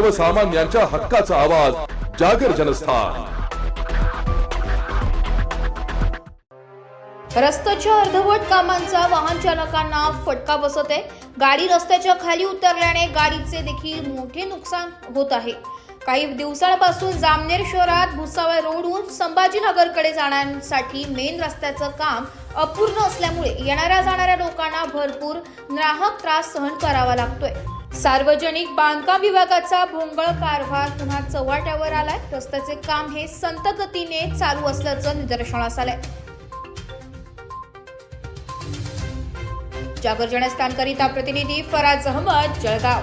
सर्वसामान्यांच्या हक्काचा आवाज जागर जनस्थान. रस्त्याच्या अर्धवट कामांचा वाहन चालकांना फटका बसत आहे. गाडी रस्त्याच्या खाली उतरल्याने गाडीचे देखील मोठे नुकसान होत आहे. काही दिवसांपासून जामनेर शहरात भुसावळ रोडहून संभाजीनगरकडे जाण्यासाठी मेन रस्त्याचं काम अपूर्ण असल्यामुळे येणाऱ्या जाणाऱ्या लोकांना भरपूर नाहक त्रास सहन करावा लागतोय. सार्वजनिक बांधकाम विभागाचा भोंगळ कारभार पुन्हा चव्हाट्यावर आलाय. रस्त्याचे काम हे संत गतीने चालू असल्याचं निदर्शनास आलंय. जागर जनस्थानकरिता प्रतिनिधी फराज अहमद जळगाव.